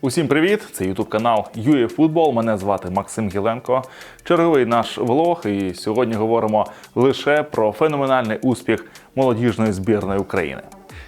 Усім привіт! Це Ютуб канал UEFootball. Мене звати Максим Гіленко. Черговий наш влог. І сьогодні говоримо лише про феноменальний успіх молодіжної збірної України.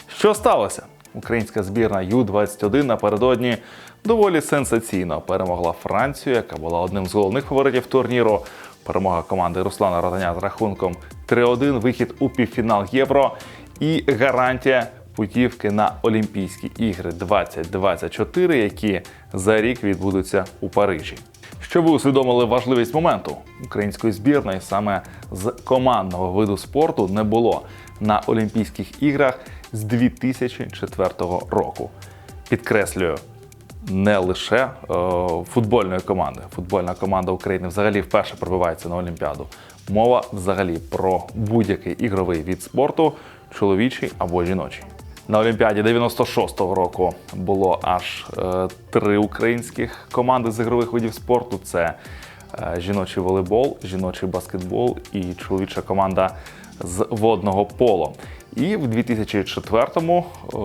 Що сталося? Українська збірна Ю-21 напередодні доволі сенсаційно перемогла Францію, яка була одним з головних фаворитів турніру. Перемога команди Руслана Ротаня з рахунком 3-1, вихід у півфінал Євро і гарантія путівки на Олімпійські ігри 2024, які за рік відбудуться у Парижі. Щоб ви усвідомили важливість моменту української збірної саме з командного виду спорту не було на Олімпійських іграх з 2004 року. Підкреслюю, не лише е, футбольної команди. Футбольна команда України взагалі вперше пробивається на Олімпіаду. Мова взагалі про будь-який ігровий від спорту, чоловічий або жіночий. На Олімпіаді 96-го року було аж е, три українських команди з ігрових видів спорту: це е, жіночий волейбол, жіночий баскетбол і чоловіча команда з водного поло. І в 2004-му е,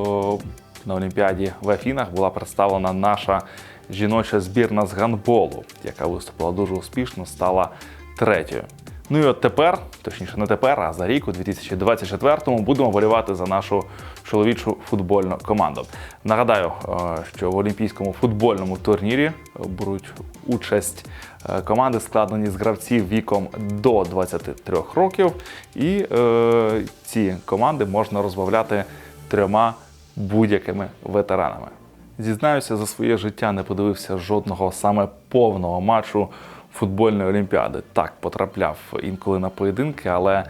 на Олімпіаді в Афінах була представлена наша жіноча збірна з гандболу, яка виступила дуже успішно, стала третьою. Ну і от тепер, точніше, не тепер, а за рік, у 2024-му, будемо болівати за нашу чоловічу футбольну команду. Нагадаю, е, що в олімпійському футбольному турнірі беруть участь е, команди, складені з гравців віком до 23 років, і е, ці команди можна розбавляти трьома будь-якими ветеранами. Зізнаюся, за своє життя не подивився жодного саме повного матчу футбольної олімпіади. Так потрапляв інколи на поєдинки, але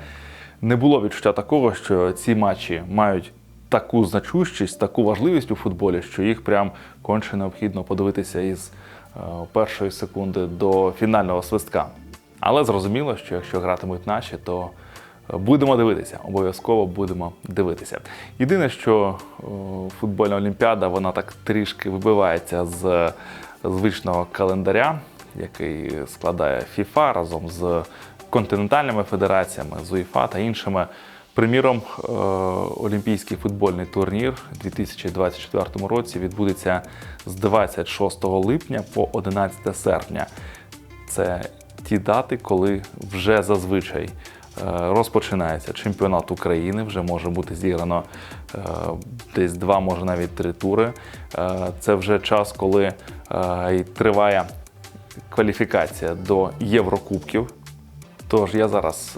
не було відчуття такого, що ці матчі мають таку значущість, таку важливість у футболі, що їх прям конче необхідно подивитися із е, першої секунди до фінального свистка. Але зрозуміло, що якщо гратимуть наші, то Будемо дивитися, обов'язково будемо дивитися. Єдине, що футбольна олімпіада вона так трішки вибивається з звичного календаря, який складає FIFA разом з континентальними федераціями, з УЄФА та іншими. Приміром, е, Олімпійський футбольний турнір у 2024 році відбудеться з 26 липня по 11 серпня. Це ті дати, коли вже зазвичай е, розпочинається чемпіонат України, вже може бути зіграно е, десь два, може навіть три тури. Це вже час, коли триває кваліфікація до Єврокубків. Тож я зараз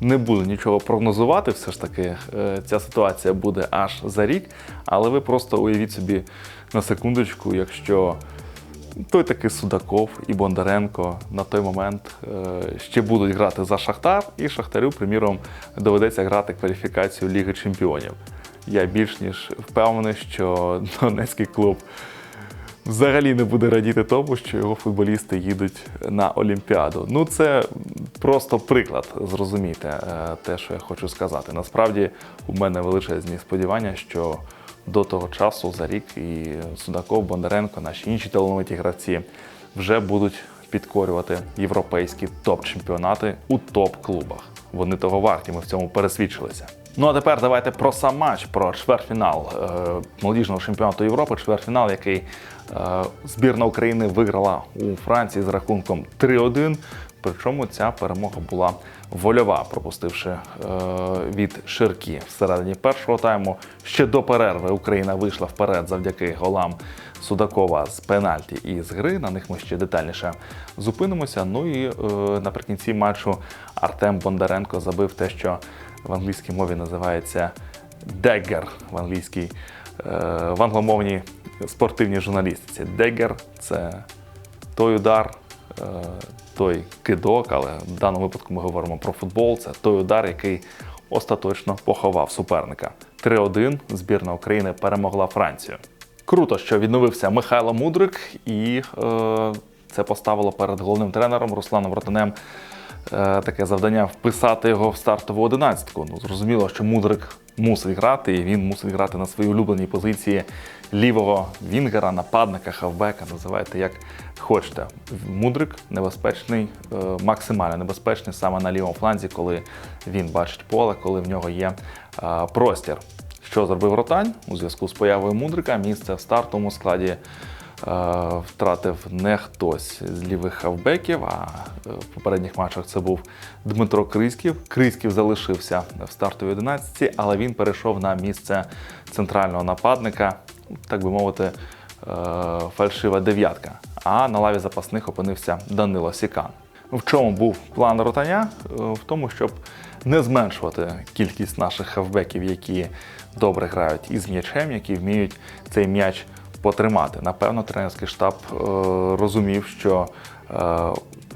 не буду нічого прогнозувати, все ж таки е, ця ситуація буде аж за рік. Але ви просто уявіть собі на секундочку, якщо той такий Судаков і Бондаренко на той момент е, ще будуть грати за Шахтар, і Шахтарю, приміром, доведеться грати кваліфікацію Ліги Чемпіонів. Я більш ніж впевнений, що Донецький клуб взагалі не буде радіти тому, що його футболісти їдуть на Олімпіаду. Ну, це просто приклад, зрозумійте е, те, що я хочу сказати. Насправді, у мене величезні сподівання, що до того часу за рік і Судаков, Бондаренко, наші інші талановиті гравці вже будуть підкорювати європейські топ-чемпіонати у топ-клубах. Вони того варті, ми в цьому пересвідчилися. Ну а тепер давайте про сам матч, про чвертьфінал е, молодіжного чемпіонату Європи. Чвертьфінал, який е, збірна України виграла у Франції з рахунком 3-1. Причому ця перемога була вольова, пропустивши е, від Ширкі всередині першого тайму. Ще до перерви Україна вийшла вперед завдяки голам Судакова з пенальті і з гри. На них ми ще детальніше зупинимося. Ну і е, наприкінці матчу Артем Бондаренко забив те, що в англійській мові називається деггер в англійській, е, в англомовній спортивній журналістиці. Деггер це той удар, е, той кидок, але в даному випадку ми говоримо про футбол. Це той удар, який остаточно поховав суперника. 3-1 збірна України перемогла Францію. Круто, що відновився Михайло Мудрик, і е, це поставило перед головним тренером Русланом Ротанем таке завдання вписати його в стартову одинадцятку. Ну, зрозуміло, що Мудрик мусить грати, і він мусить грати на своїй улюбленій позиції лівого вінгера, нападника, хавбека, називайте як хочете. Мудрик небезпечний, е, максимально небезпечний саме на лівому фланзі, коли він бачить поле, коли в нього є е, простір. Що зробив Ротань у зв'язку з появою Мудрика? Місце в стартовому складі втратив не хтось з лівих хавбеків, а е, в попередніх матчах це був Дмитро Криськів. Криськів залишився в стартовій 11, але він перейшов на місце центрального нападника, так би мовити, е, фальшива дев'ятка. А на лаві запасних опинився Данило Сікан. В чому був план ротання? Е, В тому, щоб не зменшувати кількість наших хавбеків, які добре грають із м'ячем, які вміють цей м'яч потримати. Напевно, тренерський штаб е, розумів, що е,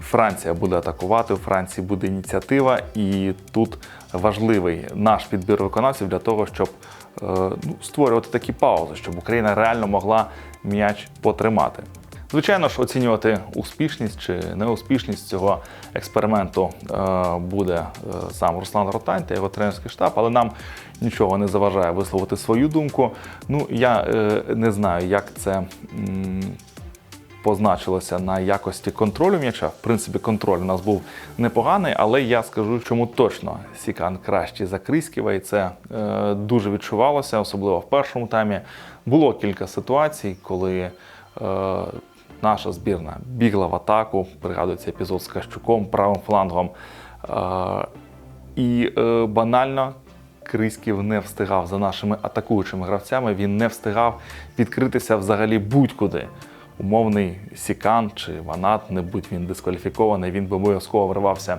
Франція буде атакувати, у Франції буде ініціатива, і тут важливий наш підбір виконавців для того, щоб е, ну, створювати такі паузи, щоб Україна реально могла м'яч потримати. Звичайно ж, оцінювати успішність чи неуспішність цього експерименту е, буде е, сам Руслан Ротань та його тренерський штаб, але нам нічого не заважає висловити свою думку. Ну, я е, не знаю, як це. Позначилося на якості контролю м'яча. В принципі, контроль у нас був непоганий, але я скажу, чому точно Сікан кращий за Крісківа, і це дуже відчувалося, особливо в першому таймі. Було кілька ситуацій, коли наша збірна бігла в атаку. Пригадується епізод з Кащуком, правим флангом. Е, і е, банально Криськів не встигав за нашими атакуючими гравцями. Він не встигав відкритися взагалі будь-куди. Умовний Сікан чи Ванат, не будь він дискваліфікований, він би обов'язково вривався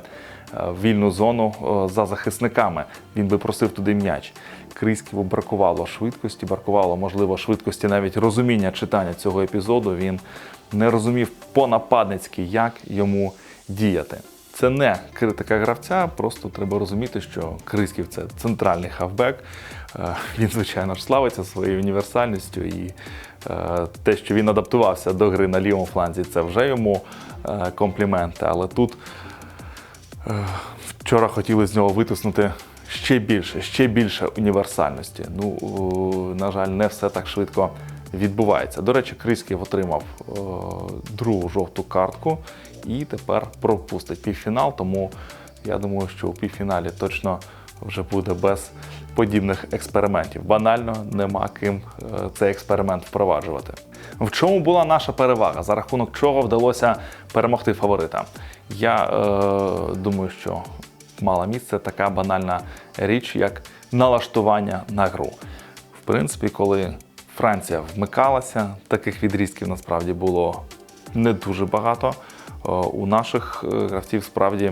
вільну зону е, за захисниками. Він би просив туди м'яч. Криськіву бракувало швидкості, бракувало, можливо, швидкості навіть розуміння читання цього епізоду. Він не розумів по-нападницьки, як йому діяти. Це не критика гравця, просто треба розуміти, що Криськів це центральний хавбек. Е, Він, звичайно ж, славиться своєю універсальністю, і е, те, що він адаптувався до гри на лівому фланзі, це вже йому е, компліменти. Але тут е, вчора хотіли з нього витиснути ще більше, ще більше універсальності. Ну, е, на жаль, не все так швидко відбувається. До речі, Криськів отримав е, другу жовту картку і тепер пропустить півфінал. Тому я думаю, що у півфіналі точно вже буде без подібних експериментів. Банально нема ким е, цей експеримент впроваджувати. В чому була наша перевага? За рахунок чого вдалося перемогти фаворита? Я е, думаю, що мала місце така банальна річ, як налаштування на гру. В принципі, коли Франція вмикалася, таких відрізків насправді було не дуже багато. Е, У наших е, гравців справді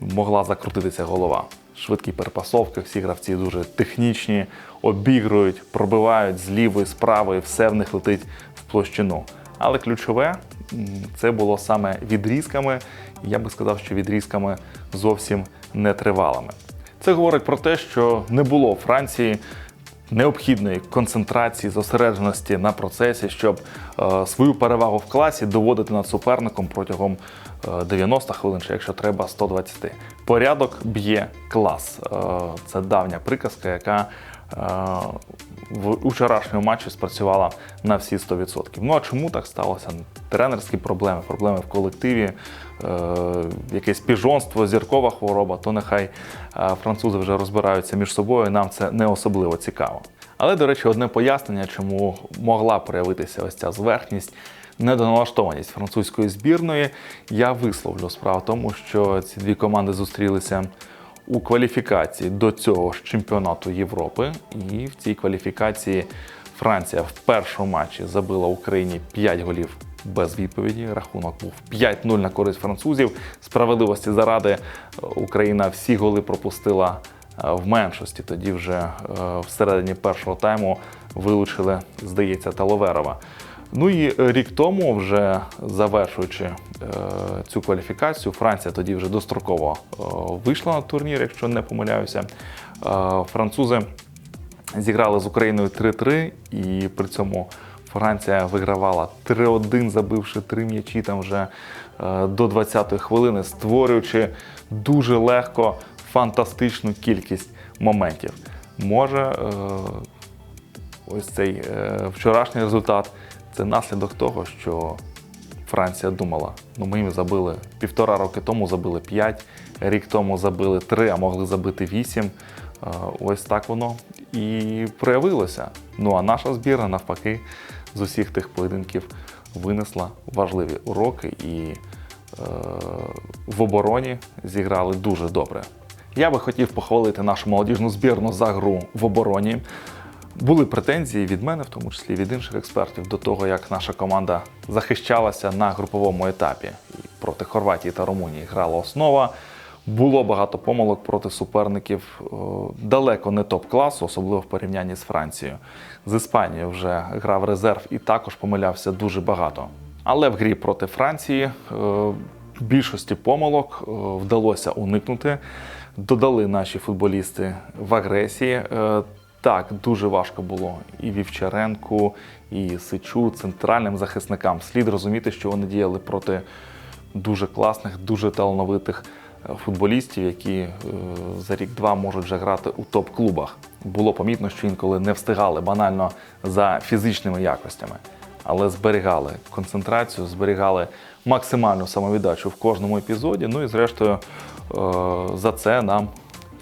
могла закрутитися голова. Швидкі перепасовки, всі гравці дуже технічні, обігрують, пробивають з лівої, з правої, все в них летить в площину. Але ключове це було саме відрізками. Я би сказав, що відрізками зовсім нетривалими. Це говорить про те, що не було Франції необхідної концентрації, зосередженості на процесі, щоб е, свою перевагу в класі доводити над суперником протягом е, 90 хвилин, чи якщо треба 120. Порядок б'є клас. Е, це давня приказка, яка е, в учорашньому матчі спрацювала на всі 100%. Ну а чому так сталося? Тренерські проблеми, проблеми в колективі, е, якесь піжонство, зіркова хвороба, то нехай е, французи вже розбираються між собою, нам це не особливо цікаво. Але, до речі, одне пояснення, чому могла проявитися ось ця зверхність, недоналаштованість французької збірної, я висловлю. Справа в тому, що ці дві команди зустрілися у кваліфікації до цього ж чемпіонату Європи, і в цій кваліфікації Франція в першому матчі забила Україні 5 голів без відповіді. Рахунок був 5-0 на користь французів. Справедливості заради Україна всі голи пропустила е, в меншості. Тоді вже е, всередині першого тайму вилучили, здається, Таловерова. Ну і рік тому, вже завершуючи е, цю кваліфікацію, Франція тоді вже достроково е, вийшла на турнір, якщо не помиляюся. Е, французи зіграли з Україною 3-3, і при цьому Франція вигравала 3-1, забивши три м'ячі там вже е, до 20-ї хвилини, створюючи дуже легко фантастичну кількість моментів. Може, е, ось цей е, вчорашній результат це наслідок того, що Франція думала, ну ми їм забили півтора роки тому забили 5, рік тому забили 3, а могли забити 8. Е, Ось так воно і проявилося. Ну а наша збірна навпаки з усіх тих поєдинків винесла важливі уроки і е, в обороні зіграли дуже добре. Я би хотів похвалити нашу молодіжну збірну за гру в обороні. Були претензії від мене, в тому числі від інших експертів, до того, як наша команда захищалася на груповому етапі. І проти Хорватії та Румунії грала основа. Було багато помилок проти суперників е, далеко не топ-класу, особливо в порівнянні з Францією. З Іспанією вже грав резерв і також помилявся дуже багато. Але в грі проти Франції е, більшості помилок е, вдалося уникнути. Додали наші футболісти в агресії. Так, дуже важко було і Вівчаренку, і Сичу, центральним захисникам. Слід розуміти, що вони діяли проти дуже класних, дуже талановитих е, футболістів, які е, за рік-два можуть вже грати у топ-клубах. Було помітно, що інколи не встигали банально за фізичними якостями, але зберігали концентрацію, зберігали максимальну самовіддачу в кожному епізоді. Ну і зрештою е, за це нам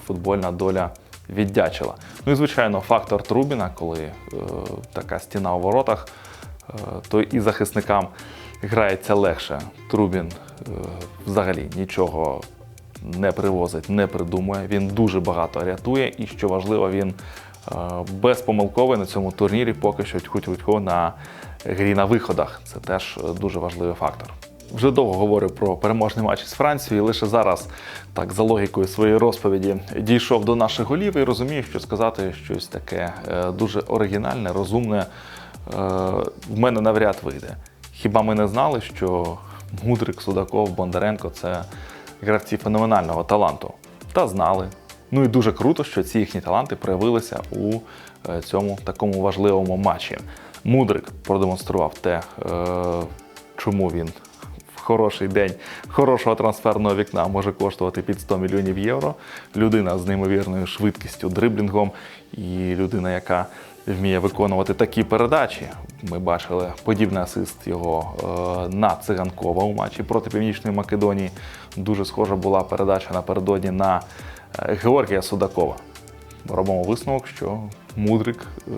футбольна доля віддячила. Ну і звичайно, фактор Трубіна, коли е, така стіна у воротах, е, то і захисникам грається легше. Трубін е, взагалі нічого не привозить, не придумує. Він дуже багато рятує, і що важливо, він е, безпомилковий на цьому турнірі, поки що тьху-тьху на грі на виходах. Це теж е, дуже важливий фактор. Вже довго говорю про переможний матч з Францією, і лише зараз, так за логікою своєї розповіді, дійшов до наших голів і розумію, що сказати щось таке е, дуже оригінальне, розумне е, в мене навряд вийде. Хіба ми не знали, що Мудрик, Судаков, Бондаренко це гравці феноменального таланту? Та знали. Ну і дуже круто, що ці їхні таланти проявилися у е, цьому такому важливому матчі. Мудрик продемонстрував те, чому він хороший день хорошого трансферного вікна може коштувати під 100 мільйонів євро. Людина з неймовірною швидкістю, дриблінгом і людина, яка вміє виконувати такі передачі. Ми бачили подібний асист його е, на циганкова у матчі проти Північної Македонії. Дуже схожа була передача напередодні на е, Георгія Судакова. Робимо висновок, що Мудрик е,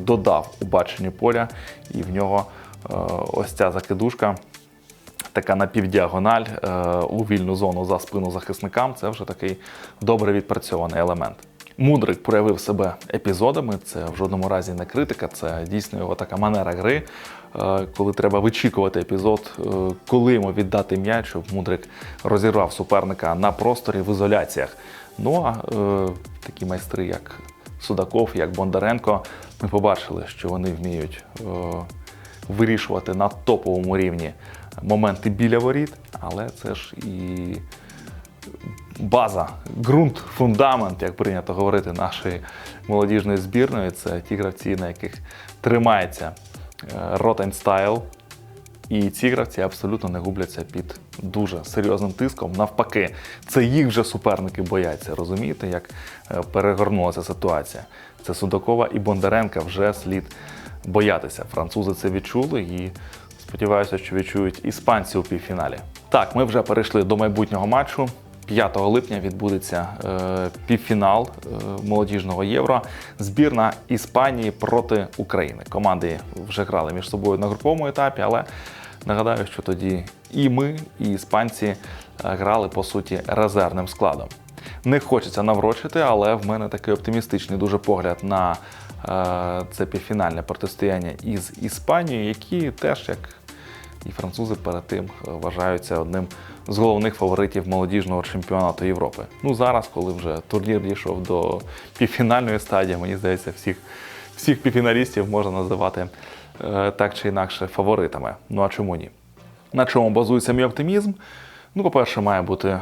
додав у баченні поля, і в нього ось ця закидушка, така напівдіагональ е, у вільну зону за спину захисникам. Це вже такий добре відпрацьований елемент. Мудрик проявив себе епізодами. Це в жодному разі не критика, це дійсно його така манера гри. е, Коли треба вичікувати епізод, е, коли йому віддати м'яч, щоб Мудрик розірвав суперника на просторі в ізоляціях. Ну а е, такі майстри, як Судаков, як Бондаренко, ми побачили, що вони вміють е, вирішувати на топовому рівні моменти біля воріт, але це ж і база, ґрунт, фундамент, як прийнято говорити, нашої молодіжної збірної. Це ті гравці, на яких тримається Ротен. І ці гравці абсолютно не губляться під дуже серйозним тиском. Навпаки, це їх вже суперники бояться. Розумієте, як е, перегорнулася ситуація? Це Судакова і Бондаренка вже слід боятися. Французи це відчули і сподіваюся, що відчують іспанці у півфіналі. Так, ми вже перейшли до майбутнього матчу. 5 липня відбудеться е, півфінал е, молодіжного євро. Збірна Іспанії проти України. Команди вже грали між собою на груповому етапі, але нагадаю, що тоді і ми, і іспанці е, грали по суті резервним складом. Не хочеться наврочити, але в мене такий оптимістичний дуже погляд на е, це півфінальне протистояння із Іспанією, які теж як і французи перед тим е, вважаються одним з головних фаворитів молодіжного чемпіонату Європи. Ну зараз, коли вже турнір дійшов до півфінальної стадії, мені здається, всіх, всіх півфіналістів можна називати е, так чи інакше фаворитами. Ну а чому ні? На чому базується мій оптимізм? Ну, по-перше, має бути е,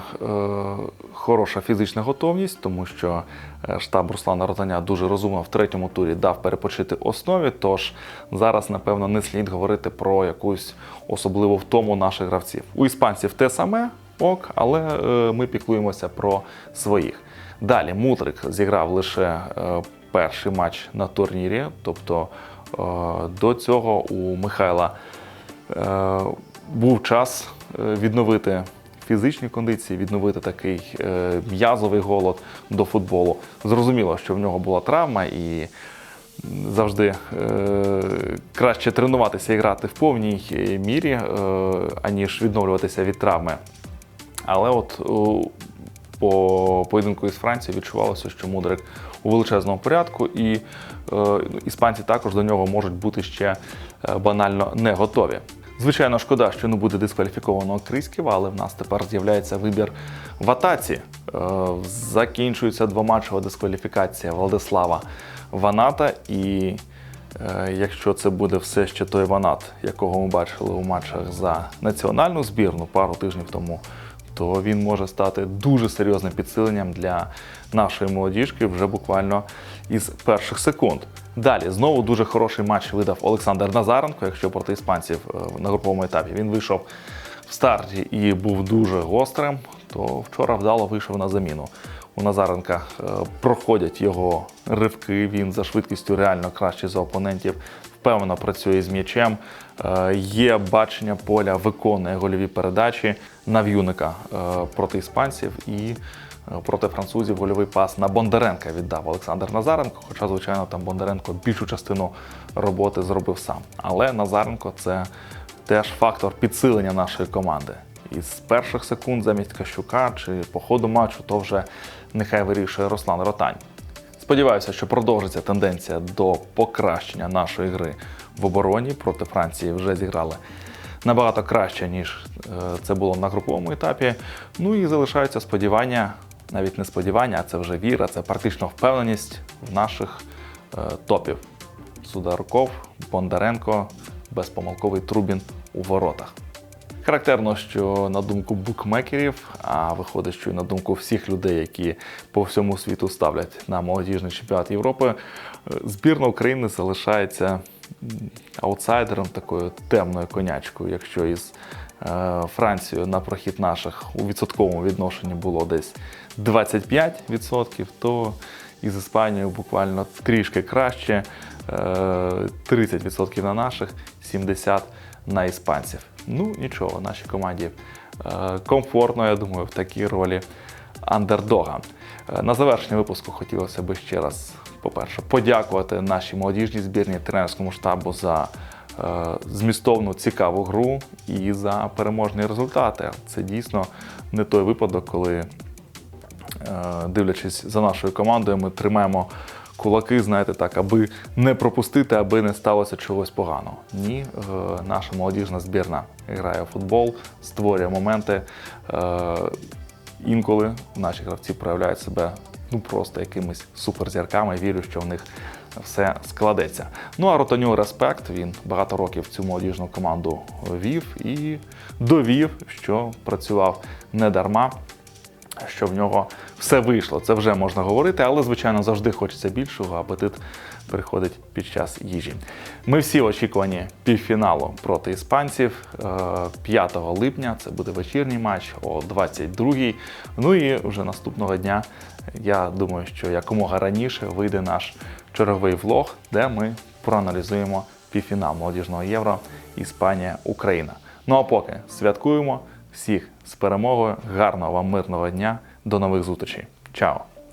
хороша фізична готовність, тому що е, штаб Руслана Розаня дуже розумно в третьому турі дав перепочити основі. Тож зараз, напевно, не слід говорити про якусь особливу втому наших гравців. У іспанців те саме ок, але е, ми піклуємося про своїх. Далі Мутрик зіграв лише е, перший матч на турнірі, тобто е, до цього у Михайла е, був час е, відновити фізичні кондиції, відновити такий е, м'язовий голод до футболу. Зрозуміло, що в нього була травма, і завжди е, краще тренуватися і грати в повній е, мірі, е, аніж відновлюватися від травми. Але от у- по поєдинку із Францією відчувалося, що Мудрик у величезному порядку, і е, ну, іспанці також до нього можуть бути ще е, банально не готові. Звичайно, шкода, що не буде дискваліфікованого Крисківа, але в нас тепер з'являється вибір в атаці. Е, закінчується двоматчева дискваліфікація Владислава Ваната. І е, якщо це буде все ще той Ванат, якого ми бачили у матчах за національну збірну пару тижнів тому, то він може стати дуже серйозним підсиленням для нашої молодіжки вже буквально із перших секунд. Далі знову дуже хороший матч видав Олександр Назаренко, якщо проти іспанців е, на груповому етапі він вийшов в старті і був дуже гострим, то вчора вдало вийшов на заміну. У Назаренка е, проходять його ривки. Він за швидкістю реально кращий за опонентів. Впевнено працює з м'ячем. Е, Є бачення поля, виконує гольові передачі на в'юника проти іспанців і проти французів гольовий пас на Бондаренка віддав Олександр Назаренко. Хоча, звичайно, там Бондаренко більшу частину роботи зробив сам. Але Назаренко це теж фактор підсилення нашої команди. Із перших секунд замість Кащука чи по ходу матчу, то вже нехай вирішує Руслан Ротань. Сподіваюся, що продовжиться тенденція до покращення нашої гри в обороні проти Франції. Вже зіграли набагато краще, ніж е, це було на груповому етапі. Ну і залишаються сподівання, навіть не сподівання, а це вже віра, це практично впевненість наших е, топів. Сударков, Бондаренко, безпомилковий Трубін у воротах. Характерно, що на думку букмекерів, а виходить, що й на думку всіх людей, які по всьому світу ставлять на молодіжний чемпіонат Європи, е, збірна України залишається аутсайдером, такою темною конячкою. Якщо із е, Францією на прохід наших у відсотковому відношенні було десь 25%, то із Іспанією буквально трішки краще. е, 30% на наших, 70% на іспанців. Ну нічого, нашій команді е, комфортно, я думаю, в такій ролі андердога. Е, На завершення випуску хотілося б ще раз, по-перше, подякувати нашій молодіжній збірні тренерському штабу за е, змістовну цікаву гру і за переможні результати. Це дійсно не той випадок, коли е, дивлячись за нашою командою, ми тримаємо кулаки, знаєте, так, аби не пропустити, аби не сталося чогось поганого. Ні, е, наша молодіжна збірна грає в футбол, створює моменти. Е, Інколи наші гравці проявляють себе ну просто якимись суперзірками. Вірю, що в них все складеться. Ну а Ротаню респект. Він багато років цю молодіжну команду вів і довів, що працював не дарма що в нього все вийшло. Це вже можна говорити, але, звичайно, завжди хочеться більшого, апетит приходить під час їжі. Ми всі в очікуванні півфіналу проти іспанців е, 5 липня. Це буде вечірній матч о 22-й. Ну і вже наступного дня, я думаю, що якомога раніше вийде наш черговий влог, де ми проаналізуємо півфінал молодіжного євро Іспанія, Україна. Ну а поки святкуємо всіх з перемогою. Гарного вам мирного дня. До нових зустрічей. Чао!